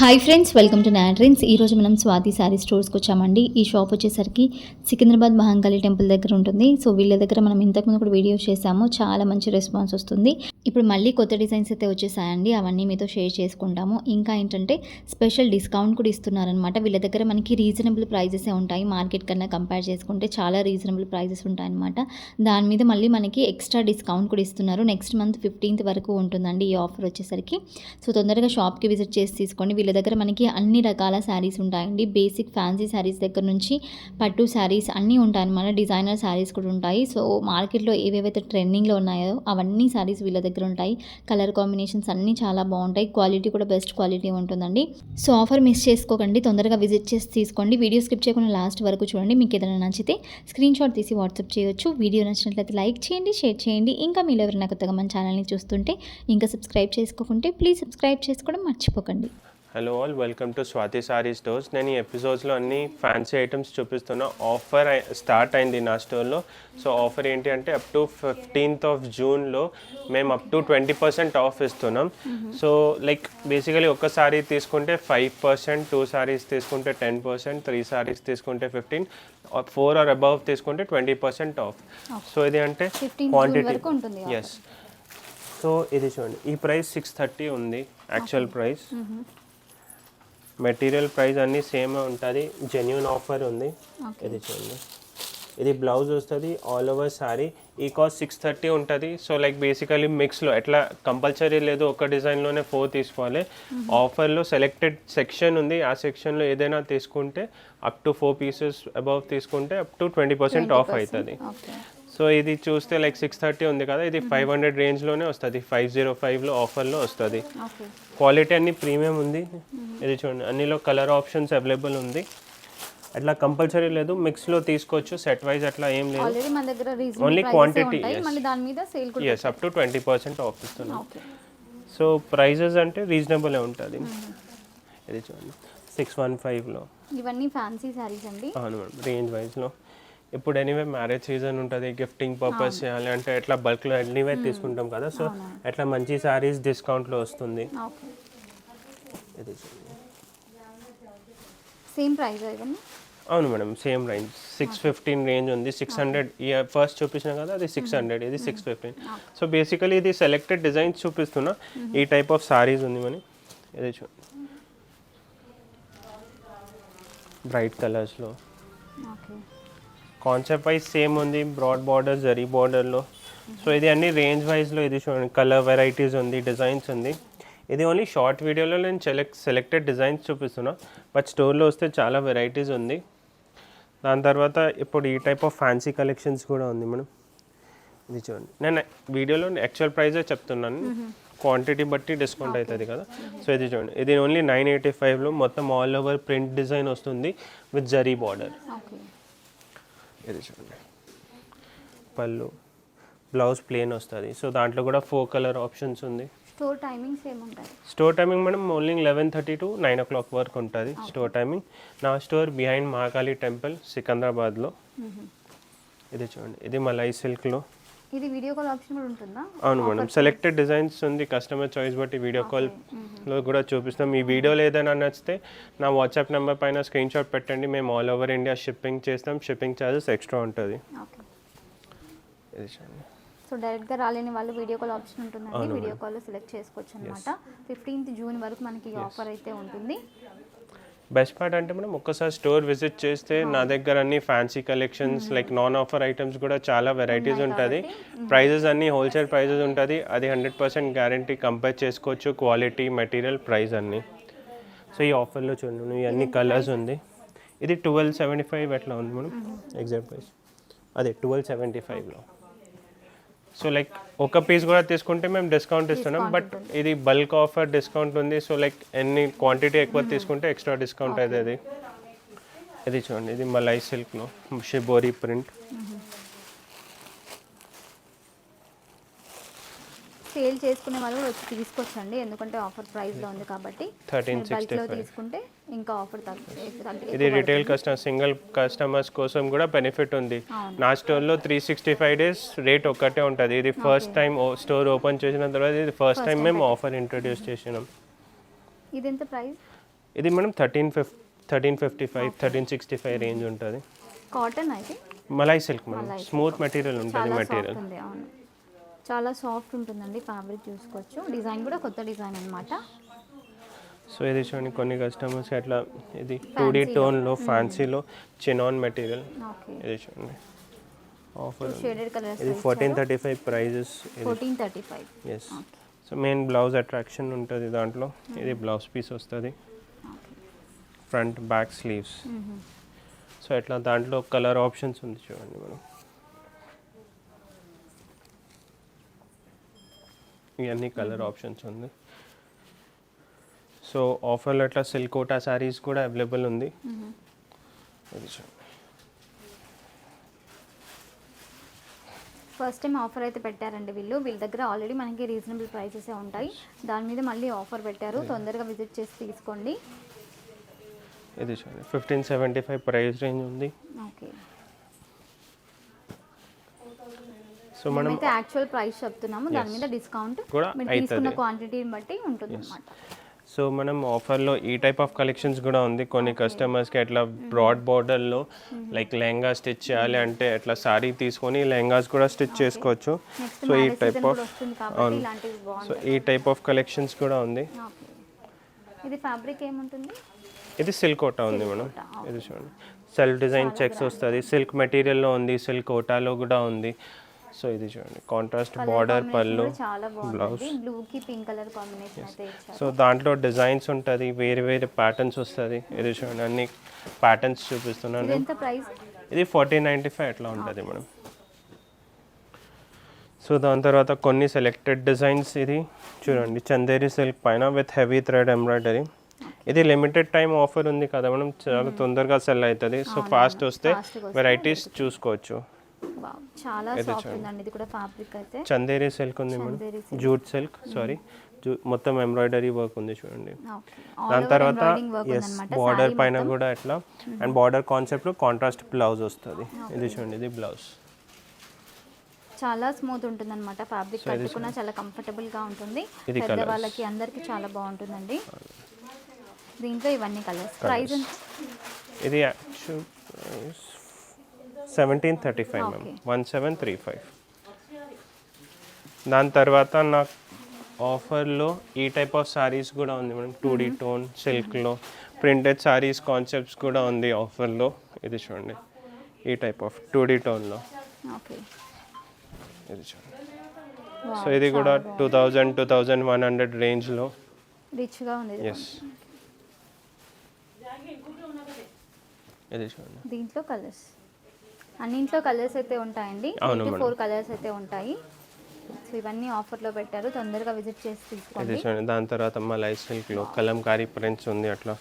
Hi friends welcome to నాట్రిన్స్ ఈరోజు మనం స్వాతి శారీ స్టోర్స్కి వచ్చామండి. ఈ షాప్ వచ్చేసరికి సికింద్రాబాద్ మహంకాళి టెంపుల్ దగ్గర ఉంటుంది. సో వీళ్ళ దగ్గర మనం ఇంతకుముందు కూడా వీడియోస్ చేసాము చాలా మంచి రెస్పాన్స్ వస్తుంది. ఇప్పుడు మళ్ళీ కొత్త డిజైన్స్ అయితే వచ్చేసాయండి. అవన్నీ మీతో షేర్ చేసుకుంటాము. ఇంకా ఏంటంటే స్పెషల్ డిస్కౌంట్ కూడా ఇస్తున్నారనమాట వీళ్ళ దగ్గర మనకి రీజనబుల్ ప్రైజెసే ఉంటాయి. మార్కెట్ కన్నా కంపేర్ చేసుకుంటే చాలా రీజనబుల్ ప్రైజెస్ ఉంటాయన్నమాట. దాని మీద మళ్ళీ మనకి ఎక్స్ట్రా డిస్కౌంట్ కూడా ఇస్తున్నారు. నెక్స్ట్ మంత్ ఫిఫ్టీన్త్ వరకు ఉంటుందండి ఈ ఆఫర్ వచ్చేసరికి. సో తొందరగా షాప్కి విజిట్ చేసి తీసుకోండి. వీళ్ళ దగ్గర మనకి అన్ని రకాల శారీస్ ఉంటాయండి. బేసిక్ ఫ్యాన్సీ శారీస్ దగ్గర నుంచి పట్టు శారీస్ అన్నీ ఉంటాయి అన్నమాట. డిజైనర్ శారీస్ కూడా ఉంటాయి. సో మార్కెట్లో ఏవేవైతే ట్రెండింగ్లో ఉన్నాయో అవన్నీ శారీస్ వీళ్ళ దగ్గర ఉంటాయి. కలర్ కాంబినేషన్స్ అన్నీ చాలా బాగుంటాయి. క్వాలిటీ కూడా బెస్ట్ క్వాలిటీ ఉంటుందండి. సో ఆఫర్ మిస్ చేసుకోకండి. తొందరగా విజిట్ చేసి తీసుకోండి. వీడియో స్కిప్ చేయకుండా లాస్ట్ వరకు చూడండి. మీకు ఏదైనా నచ్చితే స్క్రీన్ షాట్ తీసి వాట్సాప్ చేయొచ్చు. వీడియో నచ్చినట్లయితే లైక్ చేయండి షేర్ చేయండి. ఇంకా మీరు ఎవరైనా కొత్తగా మన ఛానల్ని చూస్తుంటే ఇంకా సబ్స్క్రైబ్ చేసుకోకుంటే ప్లీజ్ సబ్స్క్రైబ్ చేసుకోవడం మర్చిపోకండి. Hello all welcome to Swathi sari stores నేను ఈ ఎపిసోడ్స్లో అన్ని ఫ్యాన్సీ ఐటమ్స్ చూపిస్తున్నా ఆఫర్ స్టార్ట్ అయింది నా స్టోర్లో సో ఆఫర్ ఏంటి అంటే అప్ టు ఫిఫ్టీన్త్ ఆఫ్ జూన్లో మేము up to twenty percent off ఇస్తున్నాం. సో లైక్ బేసికలీ ఒక సారీ తీసుకుంటే ఫైవ్ పర్సెంట్ టూ సారీస్ తీసుకుంటే టెన్ పర్సెంట్ త్రీ సారీస్ తీసుకుంటే ఫిఫ్టీన్ ఫోర్ ఆర్ అబవ్ తీసుకుంటే ట్వంటీ పర్సెంట్ ఆఫ్ సో ఇది అంటే 15 క్వాంటిటీ. ఎస్ సో ఇది చూడండి. ఈ ప్రైస్ సిక్స్ థర్టీ ఉంది యాక్చువల్ ప్రైస్ మెటీరియల్ ప్రైస్ అన్నీ సేమ్ ఉంటుంది. జెన్యున్ ఆఫర్ ఉంది. ఇది చూడండి. ఇది బ్లౌజ్ వస్తుంది. ఆల్ ఓవర్ సారీ ఈ కాస్ట్ సిక్స్ థర్టీ ఉంటుంది. సో లైక్ బేసికలీ మిక్స్లో ఎట్లా కంపల్సరీ లేదు ఒక డిజైన్లోనే ఫోర్ తీసుకోవాలి. ఆఫర్లో సెలెక్టెడ్ సెక్షన్ ఉంది. ఆ సెక్షన్లో ఏదైనా తీసుకుంటే up to four pieces above తీసుకుంటే up to twenty percent off అవుతుంది సో ఇది చూస్తే లైక్ సిక్స్ థర్టీ ఉంది కదా ఇది ఫైవ్ హండ్రెడ్ రేంజ్లోనే వస్తుంది. ఫైవ్ జీరో ఫైవ్లో ఆఫర్లో వస్తుంది. క్వాలిటీ అన్ని ప్రీమియం ఉంది. ఇది చూడండి అన్నిలో కలర్ ఆప్షన్స్ అవైలబుల్ ఉంది. అట్లా కంపల్సరీ లేదు మిక్స్లో తీసుకోవచ్చు సెట్ వైజ్ అట్లా ఏం లేదు. సేల్ కూడా yes up to twenty percent off ఇస్తున్నాం. సో ప్రైజెస్ అంటే రీజనబుల్ ఉంటుంది. ఇది చూడండి సిక్స్ వన్ ఫైవ్లో ఇవన్నీ ఫ్యాన్సీ శారీస్ అండి. అవును మేడం రేంజ్ వైజ్లో ఇప్పుడు ఎనీవే మ్యారేజ్ సీజన్ ఉంటుంది గిఫ్టింగ్ పర్పస్ చేయాలి అంటే ఎట్లా బల్క్లో ఎనీవే తీసుకుంటాం కదా సో ఎట్లా మంచి సారీస్ డిస్కౌంట్లో వస్తుంది. ఇది చూడండి. సేమ్ ప్రైస్ అవును madam same range six fifteen range ఉంది. సిక్స్ హండ్రెడ్ ఫస్ట్ చూపించిన కదా అది సిక్స్ హండ్రెడ్ ఇది సిక్స్ ఫిఫ్టీన్ సో బేసికలీ ఇది సెలెక్టెడ్ డిజైన్స్ చూపిస్తున్నా. ఈ టైప్ ఆఫ్ సారీస్ ఉంది మని ఇది చూ బ్రైట్ కలర్స్లో ఓకే. కాన్సెప్ట్ వైజ్ సేమ్ ఉంది బ్రాడ్ బార్డర్ జరీ బార్డర్లో సో ఇది అన్ని రేంజ్ వైజ్లో ఇది చూడండి కలర్ వెరైటీస్ ఉంది డిజైన్స్ ఉంది. ఇది ఓన్లీ షార్ట్ వీడియోలో నేను సెలెక్ట్ సెలెక్టెడ్ డిజైన్స్ చూపిస్తున్నా. బట్ స్టోర్లో వస్తే చాలా వెరైటీస్ ఉంది. దాని తర్వాత ఇప్పుడు ఈ టైప్ ఆఫ్ ఫ్యాన్సీ కలెక్షన్స్ కూడా ఉంది మనం ఇది చూడండి. నేను వీడియోలో యాక్చువల్ ప్రైజే చెప్తున్నాను. క్వాంటిటీ బట్టి డిస్కౌంట్ అవుతుంది కదా. సో ఇది చూడండి. ఇది ఓన్లీ నైన్ ఎయిటీ ఫైవ్లో మొత్తం ఆల్ ఓవర్ ప్రింట్ డిజైన్ వస్తుంది విత్ జరీ బార్డర్ ఇది చూడండి పళ్ళు బ్లౌజ్ ప్లేన్ వస్తుంది. సో దాంట్లో కూడా ఫోర్ కలర్ ఆప్షన్స్ ఉంది. స్టోర్ టైమింగ్స్ ఏముంటాయి? స్టోర్ టైమింగ్ మనం morning eleven thirty to nine o'clock వరకు ఉంటుంది స్టోర్ టైమింగ్. నా స్టోర్ బిహైండ్ మహాకాళి టెంపుల్ సికింద్రాబాద్లో. ఇది చూడండి. ఇది మలై సిల్క్లో. ఇది వీడియో కాల్ ఆప్షన్ కూడా ఉంటుందా? అవును మేడం. సెలెక్టెడ్ డిజైన్స్ ఉంది కస్టమర్ చాయిస్ బట్టి వీడియో కాల్లో కూడా చూపిస్తాం. ఈ వీడియోలో ఏదైనా నచ్చితే నా వాట్సాప్ నెంబర్ పైన స్క్రీన్ షాట్ పెట్టండి. మేము ఆల్ ఓవర్ ఇండియా షిప్పింగ్ చేస్తాం. షిప్పింగ్ ఛార్జెస్ ఎక్స్ట్రా ఉంటుంది. ఓకే ఇది చూడండి. సో డైరెక్ట్గా రాలేని వాళ్ళు వీడియో కాల్ ఆప్షన్ ఉంటుందండి. వీడియో కాల్లో సెలెక్ట్ చేసుకోవచ్చు అనమాట ఫిఫ్టీన్త్ జూన్ వరకు మనకి ఆఫర్ అయితే ఉంటుంది. బెస్ట్ పార్ట్ అంటే మనం ఒక్కసారి స్టోర్ విజిట్ చేస్తే నా దగ్గర అన్ని fancy collections like non offer items కూడా చాలా వెరైటీస్ ఉంటుంది. ప్రైజెస్ అన్ని హోల్సేల్ ప్రైజెస్ ఉంటుంది. అది హండ్రెడ్ పర్సెంట్ గ్యారంటీ కంపేర్ చేసుకోవచ్చు క్వాలిటీ మెటీరియల్ ప్రైస్ అన్ని. సో ఈ ఆఫర్లో చూడండి ఇవన్నీ కలర్స్ ఉంది. ఇది ట్వెల్వ్ సెవెంటీ ఫైవ్ ఎట్లా ఉంది మనం ఎగ్జాక్ట్ ప్రైస్ అదే ట్వెల్వ్ సెవెంటీ ఫైవ్లో సో లైక్ ఒక పీస్ కూడా తీసుకుంటే మేము డిస్కౌంట్ ఇస్తున్నాం. బట్ ఇది బల్క్ ఆఫర్ డిస్కౌంట్ ఉంది. సో లైక్ ఎన్ని క్వాంటిటీ ఎక్కువ తీసుకుంటే ఎక్స్ట్రా డిస్కౌంట్ అవుతుంది ఇది చూడండి. ఇది మలై సిల్క్లో షిబోరి ప్రింట్ సేల్ చేసుకునే వాళ్ళు కూడా వచ్చి తీసుకోవచ్చండి ఎందుకంటే ఆఫర్ ప్రైస్లో ఉంది కాబట్టి. 1365. బల్క్లో తీసుకుంటే ఇంకా ఆఫర్ ఇది రిటైల్ కస్టమర్ సింగిల్ కస్టమర్స్ కోసం కూడా బెనిఫిట్ ఉంది. నా స్టోర్లో three sixty five days rate ఒక్కటే ఉంటుంది. ఇది ఫస్ట్ టైం స్టోర్ ఓపెన్ చేసిన తర్వాత ఇది ఫస్ట్ టైం మేము ఆఫర్ ఇంట్రొడ్యూస్ చేసినాం. ఇది ఎంత ప్రైస్? ఇది మనం thirteen fif thirteen fifty five thirteen sixty five range ఉంటుంది. కాటన్ అయితే? మలై సిల్క్ మనం స్మూత్ మెటీరియల్ ఉంటుంది మెటీరియల్ చాలా సాఫ్ట్ ఉంటుందండి ఫ్యాబ్రిక్ చూసుకోవచ్చు. డిజైన్ కూడా కొత్త డిజైన్ అన్నమాట. సో ఇది చూడండి కొన్ని కస్టమర్స్ అట్లా ఇది టూ డీ టోన్లో ఫ్యాన్సీలో చినాన్ మెటీరియల్ ఇది చూడండి. ఆఫర్ ఇది fourteen thirty five prices fourteen thirty five yes so main blouse attraction ఉంటుంది దాంట్లో. ఇది బ్లౌజ్ పీస్ వస్తుంది. ఫ్రంట్ బ్యాక్ స్లీవ్స్ సో ఇట్లా దాంట్లో కలర్ ఆప్షన్స్ ఉంది చూడండి మనం. ఇవన్నీ కలర్ ఆప్షన్స్ ఉంది. సో ఆఫర్లో ఇట్లా సిల్క్ కోటా శారీస్ కూడా అవైలబుల్ ఉంది. ఫస్ట్ టైం ఆఫర్ అయితే పెట్టారండి వీళ్ళు. వీళ్ళ దగ్గర ఆల్రెడీ మనకి రీజనబుల్ ప్రైసెస్ ఉంటాయి. దాని మీద మళ్ళీ ఆఫర్ పెట్టారు. తొందరగా విజిట్ చేసి తీసుకోండి. ఇది చూడండి fifteen seventy five price range ఉంది. ఓకే సో మనం యాక్చువల్ ప్రైస్ చెప్తున్నాము. దాని మీద డిస్కౌంట్ కూడా తీసుకున్న క్వాంటిటీని బట్టి ఉంటుంది అనమాట సో మనం ఆఫర్లో ఈ టైప్ ఆఫ్ కలెక్షన్స్ కూడా ఉంది. కొన్ని కస్టమర్స్కి అట్లా బ్రాడ్ బార్డర్లో లైక్ లెహంగా స్టిచ్ చేయాలి అంటే అట్లా సారీ తీసుకొని లెహంగాస్ కూడా స్టిచ్ చేసుకోవచ్చు. సో ఈ టైప్ ఆఫ్ సో ఈ టైప్ ఆఫ్ కలెక్షన్స్ కూడా ఉంది. ఇది ఫ్యాబ్రిక్ ఏముంటుంది? ఇది సిల్క్ కోటా ఉంది మనం ఇది చూడండి. సెల్ఫ్ డిజైన్ చెక్స్ వస్తుంది. సిల్క్ మెటీరియల్లో ఉంది. సిల్క్ కోటాలో కూడా ఉంది. సో ఇది చూడండి. కాంట్రాస్ట్ బార్డర్ పళ్ళు చాలా బాగుంటుంది. బ్లూ కి పింక్ కలర్ కాంబినేషన్ అయితే ఇచ్చారు. సో దాంట్లో డిజైన్స్ ఉంటుంది వేరే వేరే ప్యాటర్న్స్ వస్తుంది. ఇది చూడండి అన్ని ప్యాటర్న్స్ చూపిస్తున్నాను ఇది ఎంత ప్రైస్ ఇది ఫార్టీన్ నైంటీ ఫైవ్ అట్లా ఉంటుంది మేడం. సో దాని తర్వాత కొన్ని సెలెక్టెడ్ డిజైన్స్ ఇది. చూడండి చందేరి సిల్క్ పైన విత్ హెవీ థ్రెడ్ ఎంబ్రాయిడరీ ఇది లిమిటెడ్ టైం ఆఫర్ ఉంది కదా మనం చాలా తొందరగా సెల్ అవుతుంది. సో ఫాస్ట్ వస్తే వెరైటీస్ చూసుకోవచ్చు. చాలా సాఫ్ట్ ఉందండి ఇది కూడా ఫ్యాబ్రిక్ అయితే. చందేరి సిల్క్ ఉంది మేడం. జూట్ సిల్క్ సారీ మొత్తం ఎంబ్రాయిడరీ వర్క్ ఉంది చూడండి. దాని తర్వాత ఎస్ బార్డర్ పైన కూడా ఎట్లా? అండ్ బార్డర్ కాన్సెప్ట్లో కాంట్రాస్ట్ బ్లౌజ్ వస్తుంది. ఇది చూడండి ఇది బ్లౌజ్ చాలా స్మూత్ ఉంటుంది అనమాట ఫ్యాబ్రిక్ కట్టుకున్నా చాలా కంఫర్టబుల్గా ఉంటుంది. పెద్ద వాళ్ళకి అందరికి చాలా బాగుంటుందండి. దీంట్లో ఇవన్నీ కలర్స్ ప్రైస్ ఇది seventeen thirty five ma'am one seven three five దాని తర్వాత నాకు ఆఫర్లో ఈ టైప్ ఆఫ్ సారీస్ కూడా ఉంది మేడం. టూ డీ టోన్ సిల్క్లో ప్రింటెడ్ సారీస్ కాన్సెప్ట్స్ కూడా ఉంది ఆఫర్లో. ఇది చూడండి. ఈ టైప్ ఆఫ్ టూ డీ టోన్లో ఓకే ఇది చూడండి. సో ఇది కూడా two thousand two thousand one hundred రేంజ్లో రిచ్గా ఉంది. ఎస్ ఇది చూడండి. దీంట్లో కలర్స్ అన్నింట్లో కలర్స్ అయితే ఉంటాయండి. ఫోర్ కలర్స్ అయితే ఉంటాయి. సో ఇవన్నీ ఆఫర్లో పెట్టారు. తొందరగా విజిట్ చేసి తీసుకోండి. దాని తర్వాత మలై సిల్క్లో కలంకారీ ప్రింట్స్ ఉంది అట్లా.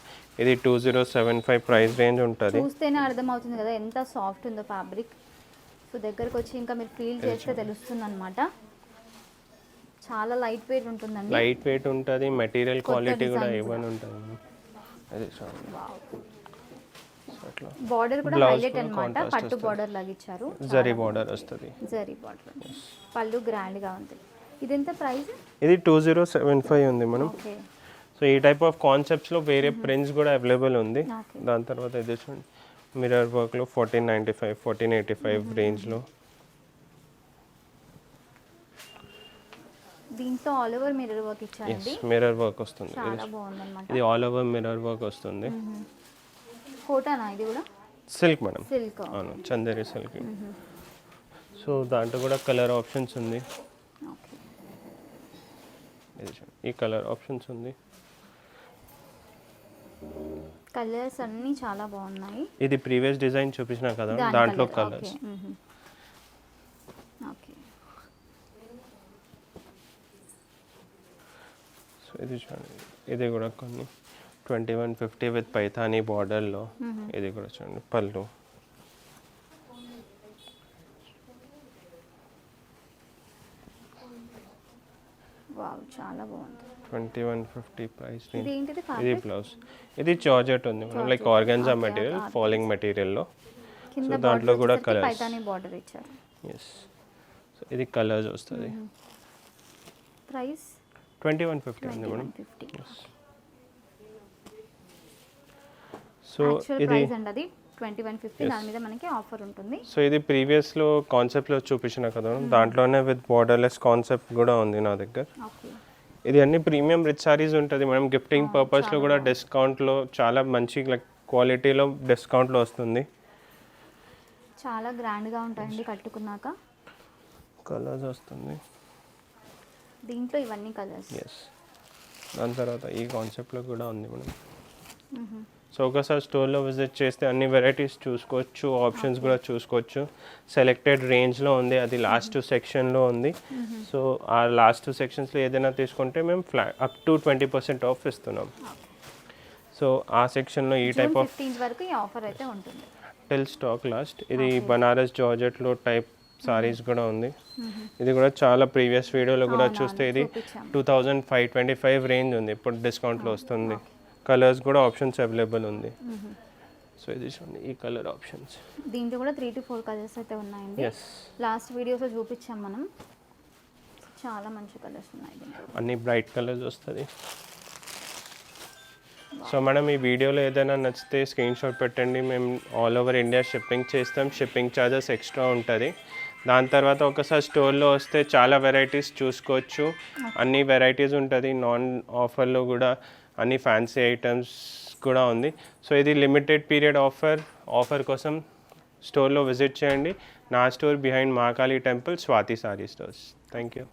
ఇది two zero seven five price range ఉంటుంది. చూస్తేనే అర్థమవుతుంది కదా ఎంత సాఫ్ట్ ఉందో ఫ్యాబ్రిక్ సో దగ్గరకు వచ్చి ఇంకా మీరు ఫీల్ చేస్తే తెలుస్తుంది అనమాట చాలా లైట్ వెయిట్ ఉంటుందండి. లైట్ వెయిట్ ఉంటుంది. మెటీరియల్ క్వాలిటీ కూడా ఏమైనా ఉంటుంది. అది అట్లా. బార్డర్ కూడా హైలైట్ contrast పట్టు బార్డర్ లాగా ఇచ్చారు. జరీ బార్డర్ వస్తుంది. జరీ బార్డర్ పళ్ళు గ్రాండ్గా ఉంది. ఇది ఎంత ప్రైస్ ఇది టూ జీరో సెవెన్ ఫైవ్ ఉంది మనం సో ఈ టైప్ ఆఫ్ కాన్సెప్ట్స్లో వేరే ప్రింట్స్ కూడా అవైలబుల్ ఉంది. దాని తర్వాత ఇది చూడండి. మిరర్ వర్క్లో fourteen ninety five fourteen eighty five రేంజ్లో దీంట్లో ఆల్ ఓవర్ మిర్రర్ వర్క్ ఇచ్చారండి. మిరర్ వర్క్ వస్తుంది. చాలా బాగుందన్నమాట. ఇది ఆల్ ఓవర్ మిరర్ వర్క్ వస్తుంది. కోటానా ఇది కూడా? Silk madam. సిల్క్ అవును చందేరి సిల్క్ సో దాంట్లో కూడా కలర్ ఆప్షన్స్ ఉంది. ఈ కలర్ ఆప్షన్స్ ఉంది. కలర్స్ అన్నీ చాలా బాగున్నాయి. ఇది ప్రీవియస్ డిజైన్ చూపించిన కదా దాంట్లో కలర్స్ ఇది చూడండి ఇది కూడా కొన్ని. Twenty one fifty with Paithani బార్డర్లో. ఇది కూడా చూడండి పళ్ళు. వావ్ చాలా బాగుంది. ట్వంటీ వన్ ఫిఫ్టీ ప్రైస్ ఇది బ్లౌజ్. ఇది జార్జెట్ ఉంది మనం లైక్ ఆర్గన్జా మెటీరియల్ ఫాలింగ్ మెటీరియల్లో. సో దాంట్లో కూడా కలర్స్ పైతాని బార్డర్ ఇచ్చారు. ఎస్ సో ఇది కలర్స్ వస్తుంది. ప్రైస్? ట్వంటీ వన్ ఫిఫ్టీ ఉంది మేడం ఫిఫ్టీ సో ఇది అది ట్వంటీ వన్ ఫిఫ్టీ దాని మీద మనకి ఆఫర్ ఉంటుంది. సో ఇది ప్రీవియస్లో కాన్సెప్ట్లో చూపించిన కదా దాంట్లోనే విత్ బార్డర్లెస్ కాన్సెప్ట్ కూడా ఉంది నా దగ్గర. ఇది అన్ని ప్రీమియం రిచ్ సారీస్ ఉంటుంది. మనం గిఫ్టింగ్ పర్పస్లో కూడా డిస్కౌంట్లో చాలా మంచి లైక్ క్వాలిటీలో డిస్కౌంట్లో వస్తుంది. చాలా గ్రాండ్గా ఉంటాయండి కట్టుకున్నాక. కలర్స్ వస్తుంది. దీంట్లో ఇవన్నీ కలర్స్ ఎస్ దాని తర్వాత ఈ కాన్సెప్ట్లో కూడా ఉంది మనం. సో ఒకసారి స్టోర్లో విజిట్ చేస్తే అన్ని వెరైటీస్ చూసుకోవచ్చు ఆప్షన్స్ కూడా చూసుకోవచ్చు. సెలెక్టెడ్ రేంజ్లో ఉంది అది లాస్ట్ సెక్షన్లో ఉంది. సో ఆ లాస్ట్ సెక్షన్స్లో ఏదైనా తీసుకుంటే మేము flat up to twenty percent off ఇస్తున్నాం. సో ఆ సెక్షన్లో ఈ టైప్ ఆఫ్ వరకు ఈ ఆఫర్ అయితే ఉంటుంది. టిల్ స్టాక్ లాస్ట్ ఇది బనారస్ జార్జెట్లో టైప్ సారీస్ కూడా ఉంది. ఇది కూడా చాలా ప్రీవియస్ వీడియోలో కూడా చూస్తే ఇది. Two thousand five twenty five range ఉంది. ఇప్పుడు డిస్కౌంట్లో వస్తుంది. కలర్స్ కూడా ఆప్షన్స్ అవైలబుల్ ఉంది. సో ఇది చూడండి ఈ కలర్ ఆప్షన్స్. దీంట్లో కూడా త్రీ టు ఫోర్ కలర్స్ అయితే ఉన్నాయండి. లాస్ట్ వీడియోస్లో చూపించాం మనం. చాలా మంచి కలర్స్ ఉన్నాయి దీంట్లో. అన్ని బ్రైట్ కలర్స్ వస్తుంది. సో మనం ఈ వీడియోలో ఏదైనా నచ్చితే స్క్రీన్ షాట్ పెట్టండి. మేము ఆల్ ఓవర్ ఇండియా షిప్పింగ్ చేస్తాం. షిప్పింగ్ ఛార్జెస్ ఎక్స్ట్రా ఉంటుంది. దాని తర్వాత ఒకసారి స్టోర్లో వస్తే చాలా వెరైటీస్ చూసుకోవచ్చు. అన్ని వెరైటీస్ ఉంటుంది. నాన్ ఆఫర్లో కూడా అన్ని ఫ్యాన్సీ ఐటమ్స్ కూడా ఉంది. సో ఇది లిమిటెడ్ పీరియడ్ ఆఫర్ ఆఫర్ కోసం స్టోర్లో విజిట్ చేయండి. నా store behind Mahakali temple Swathi sari stores thank you